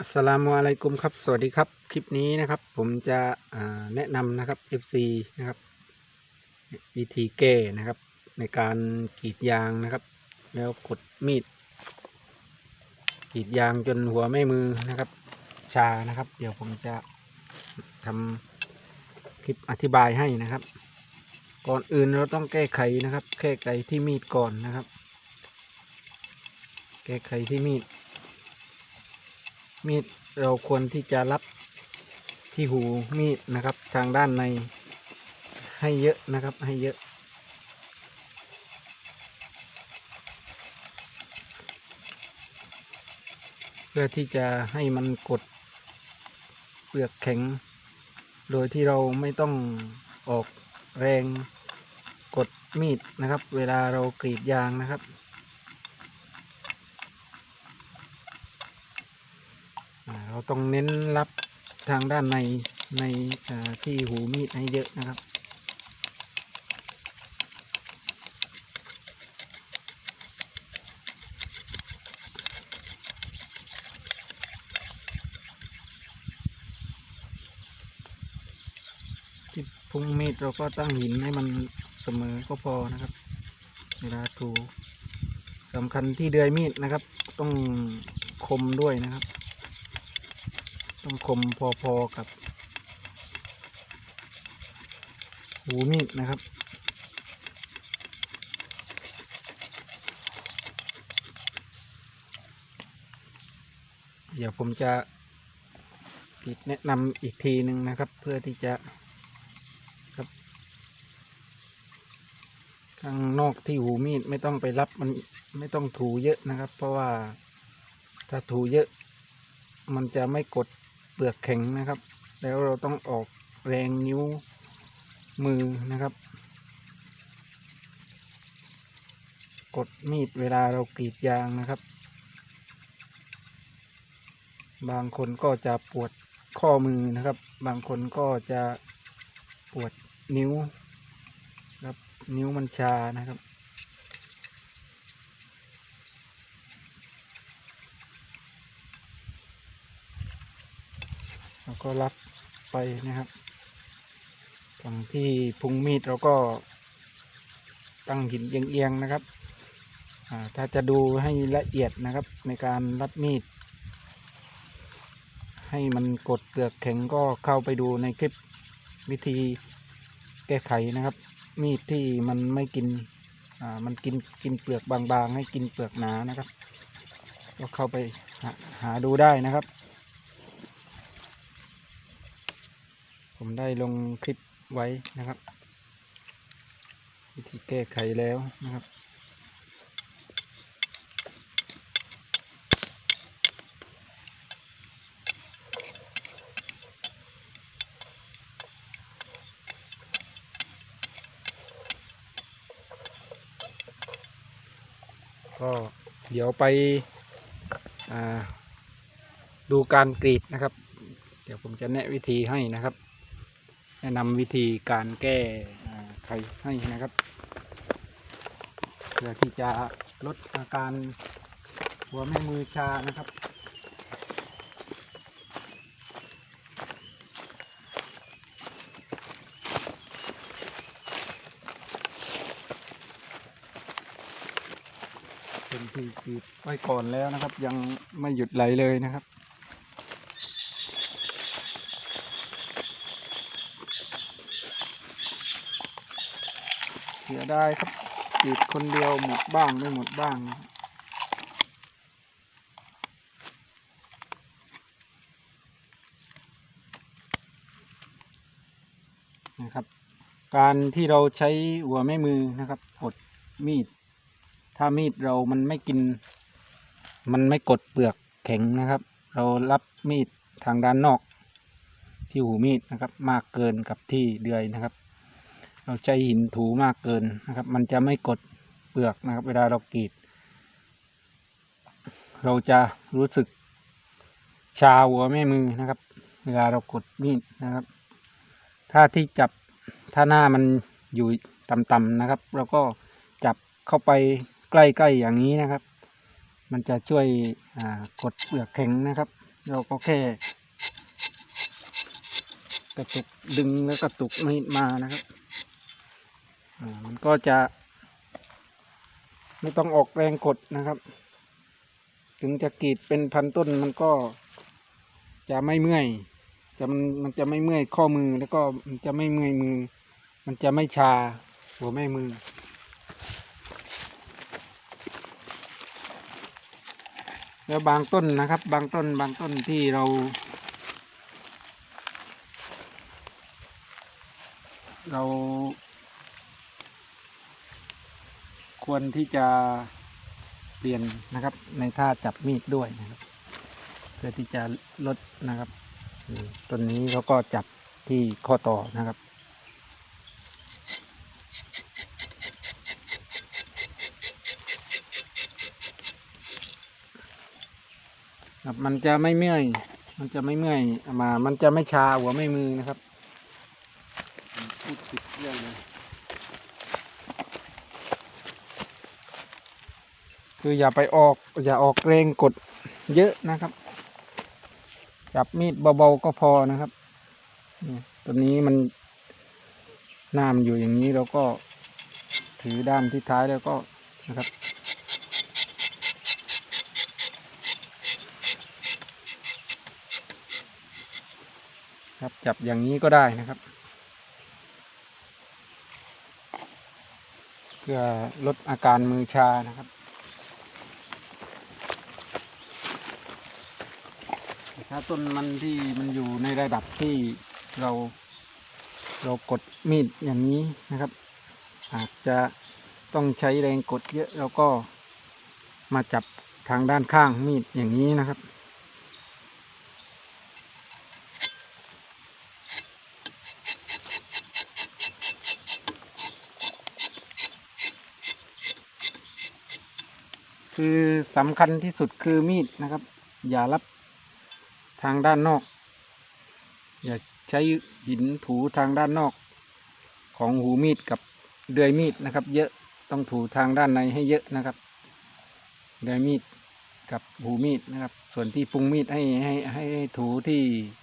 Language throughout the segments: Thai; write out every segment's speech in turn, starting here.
อัสลามุอะลัยกุมครับ สวัสดีครับ คลิปนี้นะครับ ผมจะแนะนำนะครับ FC นะครับ วิธีแก้นะครับ ในการกรีดยางนะครับ แล้วกดมีดกรีดยางจนหัวไม่มือนะครับ ชานะครับ เดี๋ยวผมจะทำคลิปอธิบายให้นะครับ ก่อนอื่นเราต้องแก้ไขนะครับ แก้ไขที่มีดก่อนนะครับ แก้ไขที่มีด มีดเราควรที่จะรับที่หูมีดนะครับ ทางด้านในให้เยอะนะครับ ให้เยอะ เพื่อที่จะให้มันกดเปลือกแข็ง โดยที่เราไม่ต้องออกแรงกดมีดนะครับ เวลาเรากรีดยางนะครับ อ่าเรา ต้องเน้นรับทางด้านในในที่หูมีดให้เยอะนะครับ ที่พุ่งมีดเราก็ตั้งหินให้มันเสมอก็พอนะครับ เวลาถูสำคัญที่เดือยมีดนะครับ ต้องคมด้วยนะครับ ต้องคมพอๆกับ หูมีดนะครับ เดี๋ยวผมจะปิดแนะนำอีกทีหนึ่งนะครับ เพื่อที่จะครับข้างนอกที่หูมีดไม่ต้องไปรับมันไม่ต้องถูเยอะนะครับ เพราะว่าถ้าถูเยอะมันจะไม่กด เปลือกแข็งนะครับ แล้วเราต้องออกแรงนิ้วมือนะครับ กดมีดเวลาเรากรีดยางนะครับ บางคนก็จะปวดข้อมือนะครับ บางคนก็จะปวดนิ้วครับนิ้วมันชานะครับ แล้วก็รับไปนะครับฝั่งที่พุงมีดเราก็ตั้งหินเอียงๆนะครับถ้าจะดูให้ละเอียดนะครับ ในการรับมีด ให้มันกดเปลือกแข็งก็เข้าไปดูในคลิปวิธีแก้ไขนะครับ มีดที่มันไม่กินมันกินกินเปลือกบางๆ ให้กินเปลือกหนานะครับ ก็เข้าไปหาหาดูได้นะครับ ผมได้ลงคลิปไว้นะครับ วิธีแก้ไขแล้วนะครับ ก็เดี๋ยวไปดูการกรีดนะครับ เดี๋ยวผมจะแนะวิธีให้นะครับ นะนำวิธีการแก้ไขให้นะครับเพื่อที่จะลดอาการหัวแม่มือชานะครับเป็นที่กรีดไว้ก่อนแล้วนะครับ ยังไม่หยุดไหลเลยนะครับ เสีย ดายครับกรีดคนเดียวหมดบ้างไม่หมดบ้างนะครับ การที่เราใช้หัวแม่มือนะครับกดมีด ถ้ามีดเรามันไม่กิน มันไม่กดเปลือกแข็งนะครับ เรารับมีดทางด้านนอก ที่หูมีดนะครับ มากเกินกับที่เดือยนะครับ เราใช้หินถูมากเกินนะครับ มันจะไม่กดเปลือกนะครับ เวลาเรากรีด เราจะรู้สึกชาหัวแม่มือนะครับ เวลาเรากดมีดนะครับ ถ้าที่จับถ้าหน้ามันอยู่ต่ำๆนะครับ เราก็จับเข้าไปใกล้ๆอย่างนี้นะครับ มันจะช่วยกดเปลือกแข็งนะครับ เราก็แค่กระตุกดึงแล้วกระตุกมีดมานะครับ มันก็จะ ไม่ต้องออกแรงกดนะครับ ถึงจะกรีดเป็นพันต้นมันก็จะไม่เมื่อย จะมันมันจะไม่เมื่อยข้อมือแล้วก็มันจะไม่เมื่อยมือ มันจะไม่ชาหัวแม่มือแล้วบางต้นนะครับ บางต้นบางต้นที่เรา เรา ควรที่จะเปลี่ยนนะครับ ในท่าจับมีดด้วยนะครับ เพื่อที่จะลดนะครับต้นนี้เขาก็จับที่ข้อต่อนะครับครับมันจะไม่เมื่อย มันจะไม่เมื่อยมา มันจะไม่ชาหัวไม่มือนะครับพูดผิดเรื่องเลย คืออย่าไปออก อย่าออกแรงกดเยอะนะครับ จับมีดเบาๆก็พอนะครับตัวนี้มันน้ามอยู่อย่างนี้เราก็ถือด้ามที่ท้ายแล้วก็นะครับ ครับจับอย่างนี้ก็ได้นะครับ เพื่อลดอาการมือชานะครับ ถ้าต้นมันที่มันอยู่ในระดับที่เราเรากดมีดอย่างนี้นะครับ อาจจะต้องใช้แรงกดเยอะแล้วก็มาจับทางด้านข้างมีดอย่างนี้นะครับ คือสำคัญที่สุดคือมีดนะครับ อย่ารับ ทางด้านนอก อย่าใช้หินถูทางด้านนอกของหูมีดกับเดือยมีดนะครับ เยอะต้องถูทางด้านในให้เยอะนะครับ เดือยมีดกับหูมีดนะครับ ส่วนที่พุงมีดให้ให้ให้ถูที่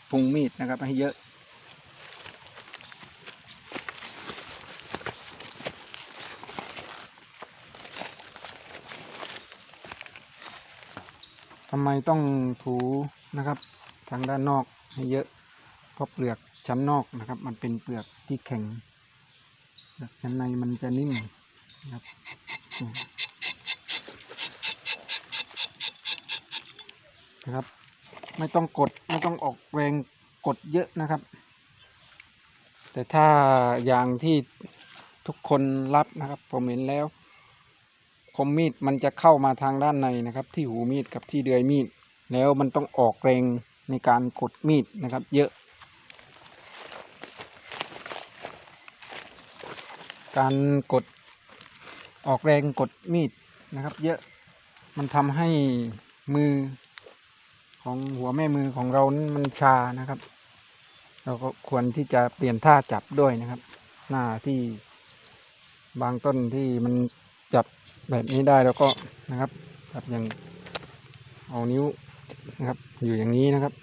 พุงมีดนะครับ ให้เยอะทำไมต้องถูนะครับ ทางด้านนอกให้เยอะเพราะเปลือกชั้นนอกนะครับ มันเป็นเปลือกที่แข็งเปลือกชั้นในมันจะนิ่มนะครับนะครับ ไม่ต้องกดไม่ต้องออกแรงกดเยอะนะครับ แต่ถ้าอย่างที่ทุกคนรับนะครับ ผมเห็นแล้วคมมีดมันจะเข้ามาทางด้านในนะครับ ที่หูมีดกับที่เดือยมีด แล้วมันต้องออกแรง ในการกดมีดนะครับ เยอะ การกดออกแรงกดมีดนะครับ เยอะมันทำให้มือของหัวแม่มือของเรานั้นมันชานะครับ เราก็ควรที่จะเปลี่ยนท่าจับด้วยนะครับ หน้าที่บางต้นที่มันจับแบบนี้ได้แล้วก็นะครับจับอย่างเอานิ้ว นะครับ อยู่อย่างนี้นะครับ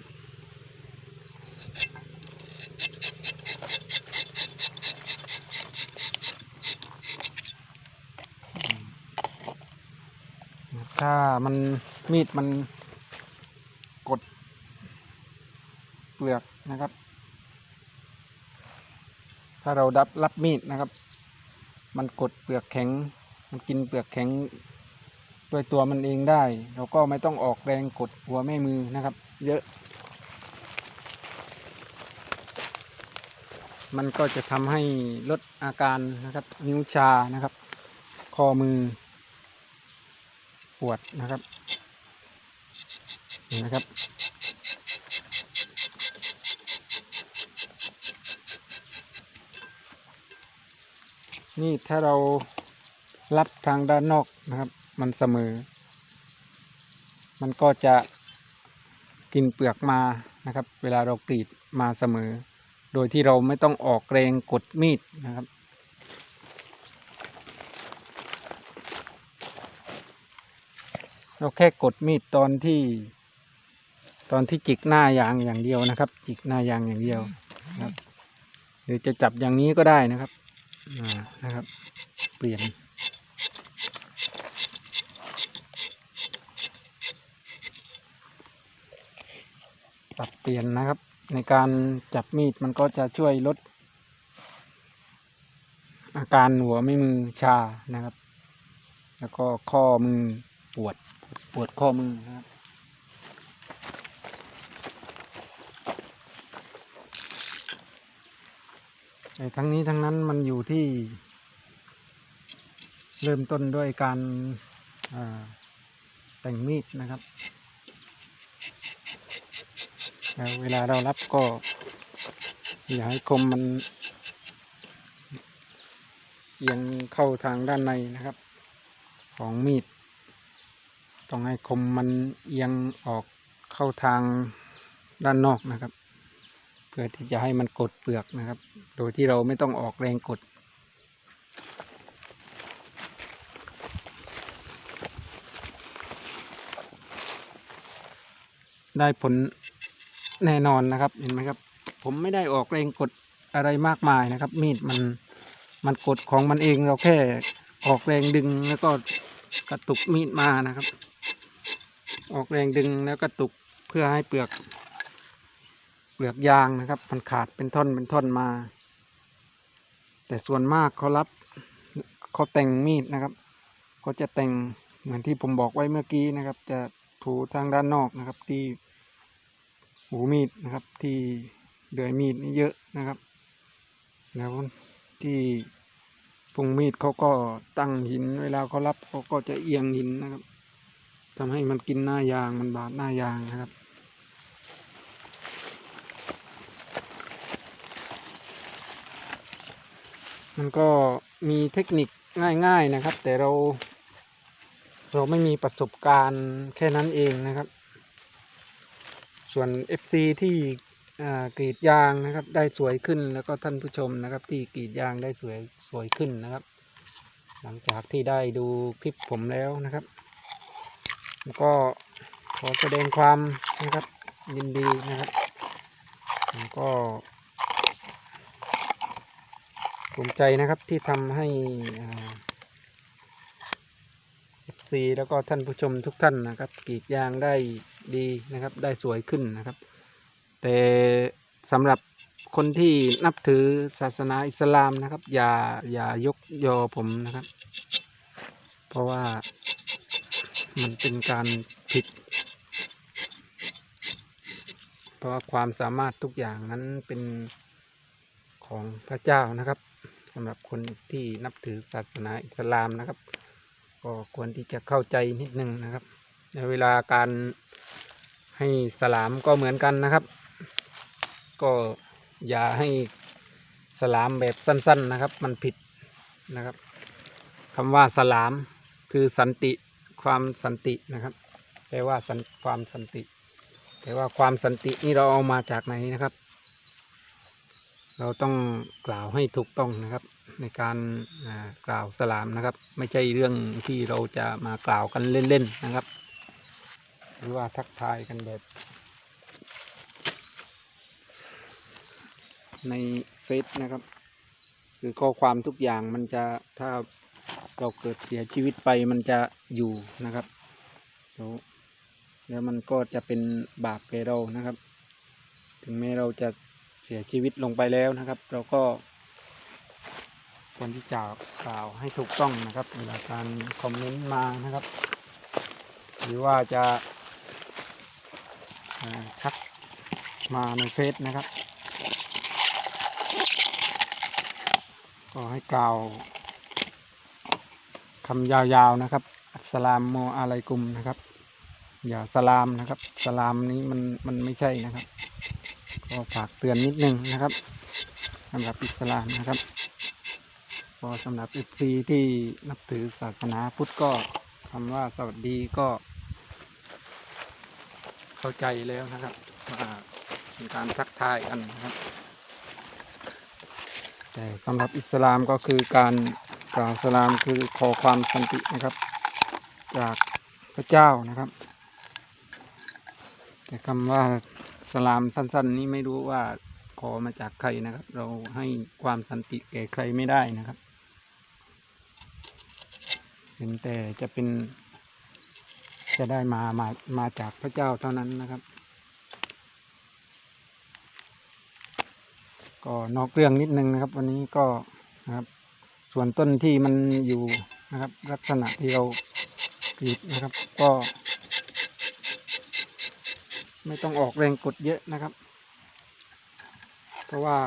ถ้ามันมีดมันกดเปลือกนะครับ ถ้าเราดับรับมีดนะครับ มันกดเปลือกแข็ง มันกินเปลือกแข็ง ด้วยตัวมันเองได้ เราก็ไม่ต้องออกแรงกดหัวแม่มือนะครับ เยอะ มันก็จะทำให้ลดอาการนะครับ นิ้วชานะครับ ข้อมือ ปวดนะครับนไหมครับนี่ถ้าเรารับทางด้านนอกนะครับ มันเสมอ มันก็จะกินเปลือกมานะครับ เวลาเรากรีดมาเสมอ โดยที่เราไม่ต้องออกแรงกดมีดนะครับ เราแค่กดมีดตอนที่ ตอนที่จิกหน้ายางอย่างเดียวนะครับ จิกหน้ายางอย่างเดียวนะครับ หรือจะจับอย่างนี้ก็ได้นะครับนะครับ เปลี่ยน ปรับ เปลี่ยนนะครับ ในการจับมีดมันก็จะช่วยลด อาการหัวไม่มือชานะครับ แล้วก็ข้อมือปวดปวดข้อมือนะครับแต่ทั้งนี้ทั้งนั้นมันอยู่ที่ เริ่มต้นด้วยการแต่งมีดนะครับ แล้วเวลาเรารับก็ อย่าให้คมมันเอียงเข้าทางด้านในนะครับ ของมีด ต้องให้คมมันเอียงออกเข้าทางด้านนอกนะครับ เพื่อที่จะให้มันกดเปลือกนะครับ โดยที่เราไม่ต้องออกแรงกดได้ผล แน่นอนนะครับ เห็นไหมครับ ผมไม่ได้ออกแรงกดอะไรมากมายนะครับ มีดมันมันกดของมันเองเราแค่ออกแรงดึงแล้วก็กระตุกมีดมานะครับ ออกแรงดึงแล้วกระตุกเพื่อให้เปลือก เปลือกยางนะครับ มันขาดเป็นท่อนเป็นท่อนมา แต่ส่วนมากเขารับเขาแต่งมีดนะครับเขาจะแต่งเหมือนที่ผมบอกไว้เมื่อกี้นะครับ จะถูทางด้านนอกนะครับที่ หูมีดนะครับที่เดือยมีดนี่เยอะนะครับ แล้วที่พุงมีดเขาก็ตั้งหิน เวลาเขารับเขาก็จะเอียงหินนะครับทำให้มันกินหน้ายางมันบาดหน้ายางนะครับมันก็มีเทคนิคง่ายๆนะครับ แต่เรา เราไม่มีประสบการณ์แค่นั้นเองนะครับ ส่วน FC ที่อ่กรีดยางนะครับ ได้สวยขึ้นแล้วก็ท่านผู้ชมนะครับ ที่กรีดยางได้สวยสวยขึ้นนะครับ หลังจากที่ได้ดูคลิปผมแล้วนะครับก็ขอแสดงความนะครับยินดีนะครับผมก็ภูมิใจนะครับที่ทำให้อ่า FC แล้วก็ท่านผู้ชมทุกท่านนะครับกรีดยางได้ ดีนะครับ ได้สวยขึ้นนะครับ แต่สำหรับคนที่นับถือศาสนาอิสลามนะครับ อย่าอย่ายกยอผมนะครับ เพราะว่ามันเป็นการผิด เพราะว่าความสามารถทุกอย่างนั้นเป็นของพระเจ้านะครับสำหรับคนที่นับถือศาสนาอิสลามนะครับ ก็ควรที่จะเข้าใจนิดนึงนะครับ ในเวลาการ ให้สลามก็เหมือนกันนะครับ ก็อย่าให้สลามแบบสั้น ๆนะครับ มันผิดนะครับคำว่าสลามคือสันติความสันตินะครับแปลว่าสันความสันติ แต่ว่าความสันตินี่เราเอามาจากไหนนะครับ เราต้องกล่าวให้ถูกต้องนะครับ ในการกล่าวสลามนะครับ ไม่ใช่เรื่องที่เราจะมากล่าวกันเล่นๆนะครับ รือว่าทักทายกันแบบ ในเฟซนะครับ คือข้อความทุกอย่างมันจะถ้าเราเกิดเสียชีวิตไปมันจะอยู่นะครับแล้วแล้วมันก็จะเป็นบาปแก่เรานะครับ ถึงแม้เราจะเสียชีวิตลงไปแล้วนะครับ เราก็ควรที่จะกล่าวให้ถูกต้องนะครับเวลาการคอมเมนต์มานะครับ หรือว่าจะ ทักมาในเฟซนะครับ ก็ให้กล่าวคำยาวๆนะครับ อัสลามโมอะลัยกุมนะครับ อย่าสลามนะครับ สลามนี้มันมันไม่ใช่นะครับ ก็ฝากเตือนนิดนึงนะครับสำหรับอิสลามนะครับก็สำหรับเอฟซีที่นับถือศาสนาพุทธก็คำว่าสวัสดีก็ เข้าใจแล้วนะครับว่าเป็นการทักทายกันนะครับแต่สำหรับอิสลามก็คือการกล่าวสลามคือขอความสันตินะครับ จากพระเจ้านะครับ แต่คำว่าสลามสั้น ๆ นี้ไม่รู้ว่าขอมาจากใครนะครับ เราให้ความสันติแก่ใครไม่ได้นะครับเห็นแต่จะเป็น จะได้มามามาจากพระเจ้าเท่านั้นนะครับ ก็นอกเรื่องนิดนึงนะครับ วันนี้ก็นะครับ ส่วนต้นที่มันอยู่นะครับ ลักษณะที่เรากรีดนะครับ ก็ ไม่ต้องออกแรงกดเยอะนะครับ เพราะว่า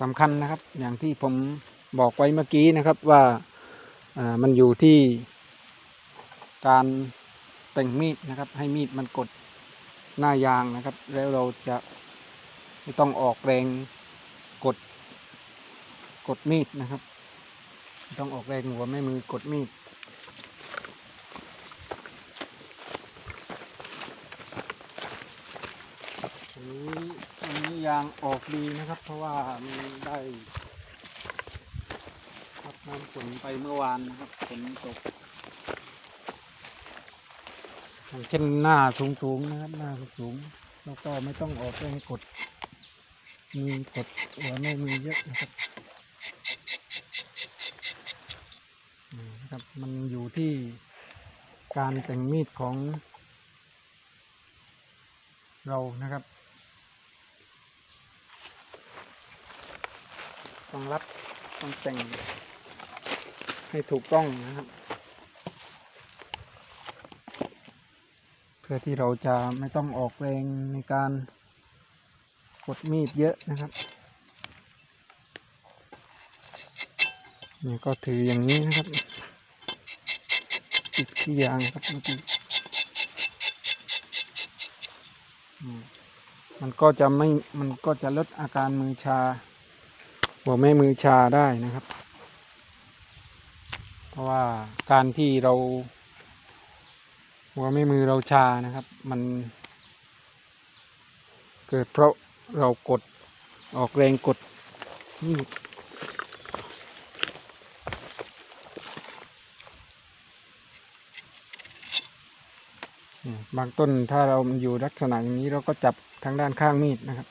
สำคัญนะครับ อย่างที่ผมบอกไว้เมื่อกี้นะครับว่าอ่ามันอยู่ที่การ แต่งมีดนะครับ ให้มีดมันกดหน้ายางนะครับ แล้วเราจะไม่ต้องออกแรงกด กดมีดนะครับไม่ต้องออกแรงหัวแม่มือกดมีดอันนี้ยางออกดีนะครับ เพราะว่ามันได้รับน้ำฝนไปเมื่อวานนะครับฝนตก อย่างเช่นหน้าสูงๆนะครับหน้าสูงๆแล้วก็ไม่ต้องออกแรงกดมีกดหัวไม่มีเยอะนะครับนะครับมันอยู่ที่การแต่งมีดของ เรานะครับ ต้องรับต้องแต่งให้ถูกต้องนะครับ พื่อที่เราจะไม่ต้องออกแรงในการกดมีดเยอะนะครับนี่ก็ถืออย่างนี้นะครับติดที่ยางครับเมื่อกี้มมันก็จะไม่ มันก็จะลดอาการมือชาหัวแม่มือชาได้นะครับ เพราะว่าการที่เรา หัวไม่มือเราชานะครับ มัน เกิดเพราะเรากดออกแรงกดมีดบางต้นถ้าเรามันอยู่ลักษณะอย่างนี้เราก็จับทางด้านข้างมีดนะครับ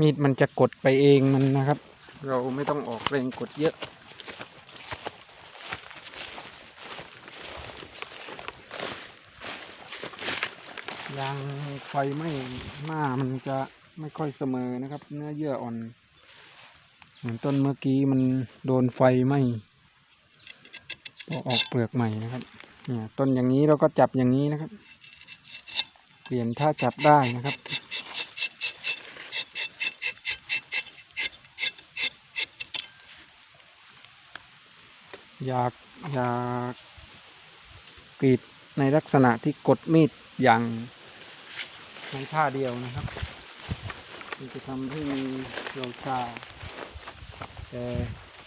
มีดมันจะกดไปเองมันนะครับ เราไม่ต้องออกแรงกดเยอะ ยางไฟไหม้หน้ามันจะไม่ค่อยเสมอนะครับ เนื้อเยื่ออ่อน เหมือนต้นเมื่อกี้มันโดนไฟไหม้พอออกเปลือกใหม่นะครับเนี่ยต้นอย่างนี้เราก็จับอย่างนี้นะครับ เปลี่ยนท่าจับได้นะครับ อยากอยากกรีดในลักษณะที่กดมีดอย่างในท่าเดียวนะครับ มันจะทำให้มีเราชาแต่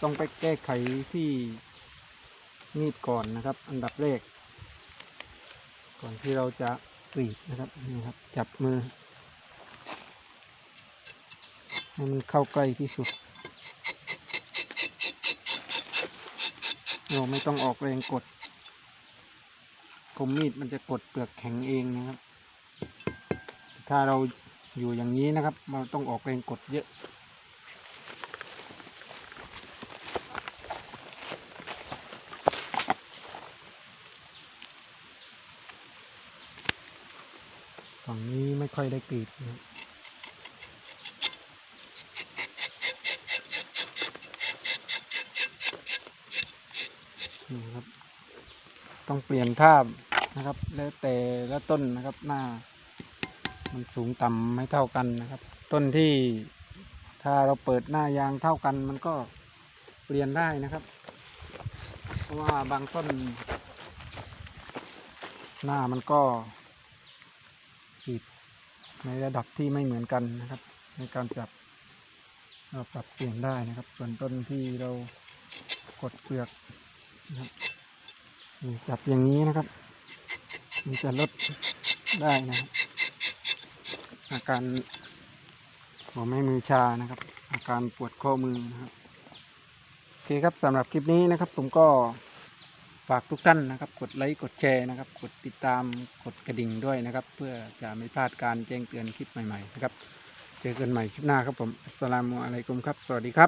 ต้องไปแก้ไขที่มีดก่อนนะครับ อันดับแรก ก่อนที่เราจะกรีดนะครับนี่ครับ จับมือให้มันเข้าใกล้ที่สุด เราไม่ต้องออกแรงกด คมมีดมันจะกดเปลือกแข็งเองนะครับ ถ้าเราอยู่อย่างนี้นะครับ เราต้องออกแรงกดเยอะฝั่งนี้ไม่ค่อยได้กรีดนะครับ นี่ครับ ต้องเปลี่ยนท่านะครับ แล้วแต่ละต้นนะครับหน้า มันสูงต่ำไม่เท่ากันนะครับ ต้นที่ถ้าเราเปิดหน้ายางเท่ากัน มันก็เปลี่ยนได้นะครับ เพราะว่าบางต้น หน้ามันก็ขีดในระดับที่ไม่เหมือนกันนะครับ ในการจับเราปรับเปลี่ยนได้นะครับ ส่วนต้นที่เรากดเปลือกนะครับ จับอย่างนี้นะครับ มันจะลดได้นะครับ อาการหัวแม่มือชานะครับ อาการปวดข้อมือนะครับโอเคครับสำหรับคลิปนี้นะครับ ผมก็ฝากทุกท่านนะครับ กดไลค์กดแชร์นะครับ กดติดตามกดกระดิ่งด้วยนะครับ เพื่อจะไม่พลาดการแจ้งเตือนคลิปใหม่ๆนะครับ เจอกันใหม่คลิปหน้าครับผมอัสสลามุอะลัยกุมครับ สวัสดีครับ